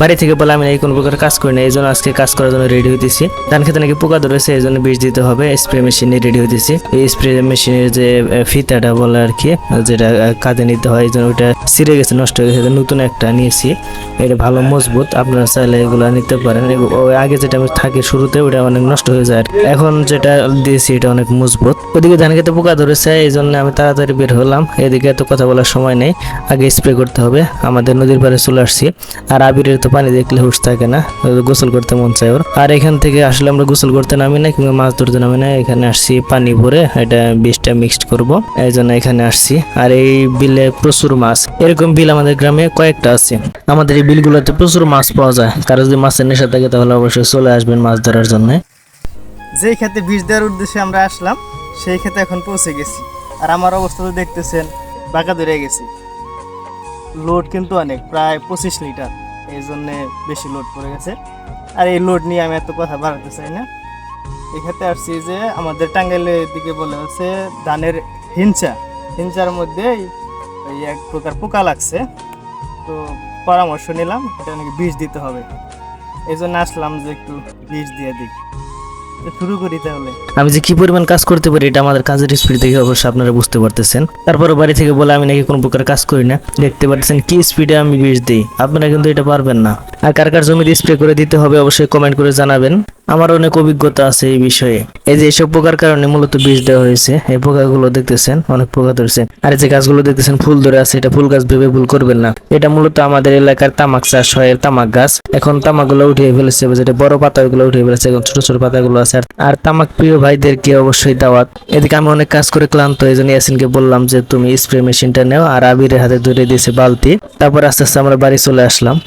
বাড়ি থেকে বলে আমি এই কোনো প্রকার কাজ করি না, এই জন্য আজকে কাজ করার জন্য রেডি হইতেছি। ধান খেতে নাকি পোকা ধরেছে, এই জন্য বিষ দিতে হবে স্প্রে মেশিনে রেডি হইতেছি। এই স্প্রে মেশিনের যে ফিতাটা বলে আর কি যেটা কাঁধে নিতে হয়, এই জন্য ওটা ছিঁড়ে গেছে, নষ্ট হয়ে গেছে, নতুন একটা নিয়েছি। এটা ভালো মজবুত, আপনারা চাইলে এগুলো নিতে পারেন। আগে যেটা আমি থাকি শুরুতে, ওটা অনেক নষ্ট হয়ে যায় এখন যেটা দিয়েছি, এটা অনেক মজবুত। ওদিকে ধান খেতে পোকা ধরেছে, এই জন্য আমি তাড়াতাড়ি বের হলাম। এদিকে এত কথা বলার সময় নেই, আগে স্প্রে করতে হবে। আমাদের নদীর পাড়ে চলে আসছি। আর আবিরের তো পানি দেখলে হুশ থাকে না গোসল করতে মন চায় ওর। আর এখান থেকে আসলে আমরা গোসল করতে নামি না, কিংবা মাছ ধরতে নামি না, এখানে আসছি পানি ভরে, এটা বিষটা মিক্সড করব, এই জন্য এখানে আসছি। আর এই বিলে প্রচুর মাছ, এরকম বিল আমাদের গ্রামে কয়েকটা আছে। আমাদের এই বিলগুলোতে প্রচুর মাছ পাওয়া যায়, কারও যদি মাছের নেশা থাকে তাহলে অবশ্যই চলে আসবেন মাছ ধরার জন্য। যেই ক্ষেতে বীজ দেওয়ার উদ্দেশ্যে আমরা আসলাম, সেই ক্ষেতে এখন পৌঁছে গেছি। আর আমার অবস্থা তো দেখতেছেন, বাঁকা ধরে গেছি। লোড কিন্তু অনেক, প্রায় পঁচিশ লিটার। এই জন্যে বেশি লোড পড়ে গেছে। আর এই লোড নিয়ে আমি এত কথা বাড়াতে চাই না। এক্ষেত্রে আসছি যে আমাদের টাঙ্গাইলের দিকে বলে হচ্ছে ধানের হিঞ্চা হিঞ্চার মধ্যে এই এক প্রকার পোকা লাগছে। তো পরামর্শ নিলাম, এটা নাকি বিষ দিতে হবে। এই জন্য আসলাম যে একটু বিষ দিয়ে দিই। শুরু করি তাহলে। আমি যে কি পরিমাণ কাজ করতে পারি, এটা আমাদের কাজের স্পিড দেখে অবশ্যই আপনারা বুঝতে পারতেছেন। তারপরে বাড়ি থেকে বলে আমি নাকি কোনো প্রকার কাজ করি না। দেখতে পাচ্ছেন কি স্পিডে আমি বিষ দিই। আপনারা কিন্তু এটা পারবেন না। আর কার কার জমিতে স্প্রে করে দিতে হবে অবশ্যই কমেন্ট করে জানাবেন। আমার অনেক অভিজ্ঞতা আছে এই বিষয়ে। এই যে এসব পোকার কারণে মূলত বিষ দেওয়া হয়েছে। এই পোকাগুলো দেখতেছেন, অনেক পোকা ধরছে। আর যে গাছগুলো দেখতেছেন, ফুল ধরে আছে। এটা ফুল গাছ ভেবে ভুল করবেন না। এটা মূলত আমাদের এলাকার তামাক চাষ হয়, তামাক গাছ। এখন তামাকগুলো উঠিয়ে ফেলেছে, যেটা বড় পাতাগুলো উঠিয়ে ফেলেছে এখন ছোট ছোট পাতাগুলো আছে আর- তামাক প্রিয় ভাইদেরকে অবশ্যই দাওয়াত। এদিকে আমি অনেক কাজ করে ক্লান্ত এই জন্য ইয়াসিনকে বললাম যে, তুমি স্প্রে মেশিনটা নেও। আর আবিরের হাতে ধরে দিয়েছে বালতি। তারপর আস্তে আস্তে আমরা বাড়ি চলে আসলাম।